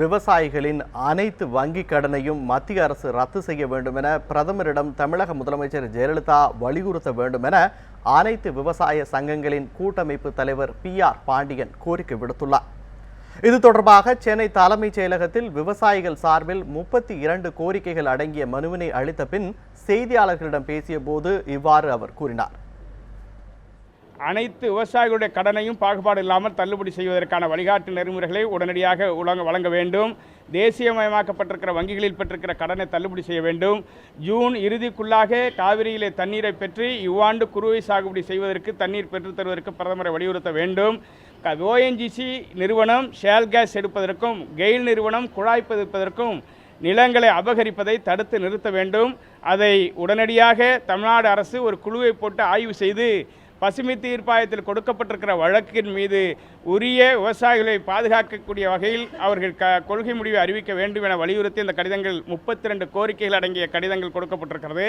விவசாயிகளின் அனைத்து வங்கிக் கடனையும் மத்திய அரசு ரத்து செய்ய வேண்டும் என பிரதமரிடம் தமிழக முதலமைச்சர் ஜெயலலிதா வலியுறுத்த வேண்டும் என அனைத்து விவசாய சங்கங்களின் கூட்டமைப்பு தலைவர் பி ஆர் பாண்டியன் கோரிக்கை விடுத்துள்ளார். இது தொடர்பாக சென்னை தலைமைச் செயலகத்தில் விவசாயிகள் சார்பில் முப்பத்தி இரண்டு கோரிக்கைகள் அடங்கிய மனுவினை அளித்த பின் செய்தியாளர்களிடம் பேசிய போது இவ்வாறு அவர் கூறினார். அனைத்து விவசாயிகளுடைய கடனையும் பாகுபாடு இல்லாமல் தள்ளுபடி செய்வதற்கான வழிகாட்டு நெறிமுறைகளை உடனடியாக உலக வழங்க வேண்டும். தேசியமயமாக்கப்பட்டிருக்கிற வங்கிகளில் பெற்றிருக்கிற கடனை தள்ளுபடி செய்ய வேண்டும். ஜூன் இறுதிக்குள்ளாக காவிரியிலே தண்ணீரை பெற்று இவ்வாண்டு குறுவை சாகுபடி செய்வதற்கு தண்ணீர் பெற்று தருவதற்கு பிரதமரை வலியுறுத்த வேண்டும். ஓஎன்ஜிசி நிறுவனம் ஷேல் கேஸ் எடுப்பதற்கும் கெயில் நிறுவனம் குழாய் பதிப்பதற்கும் நிலங்களை அபகரிப்பதை தடுத்து நிறுத்த வேண்டும். அதை உடனடியாக தமிழ்நாடு அரசு ஒரு குழுவை போட்டு ஆய்வு செய்து பசுமை தீர்ப்பாயத்தில் கொடுக்கப்பட்டிருக்கிற வழக்கின் மீது உரிய விவசாயிகளை பாதுகாக்கக்கூடிய வகையில் அவர்கள் க கொள்கை முடிவை அறிவிக்க வேண்டும் என வலியுறுத்தி இந்த கடிதங்கள் முப்பத்தி ரெண்டு கோரிக்கைகள் அடங்கிய கடிதங்கள் கொடுக்கப்பட்டிருக்கிறது.